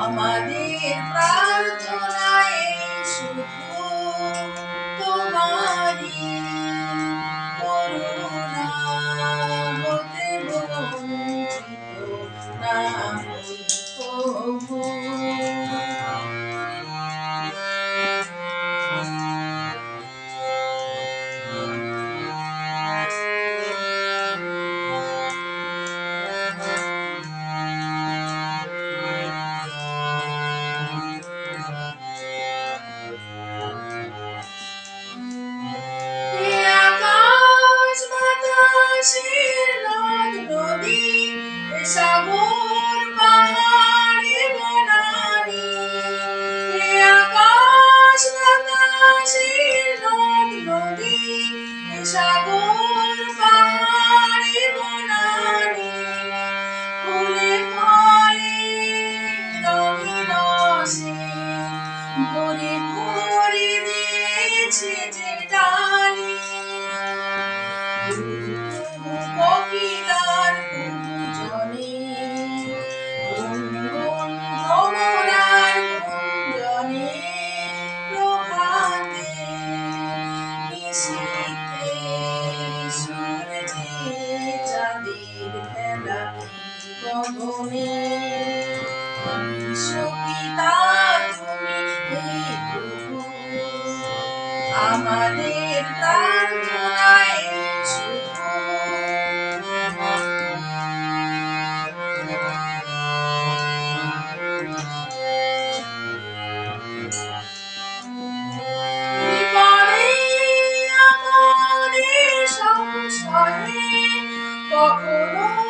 আমাদের Jesus. তুমি সুপিতা তুমি আমাদের কান্নায় কখনো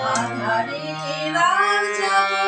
Hare Rama, Hare Rama, Rama Rama.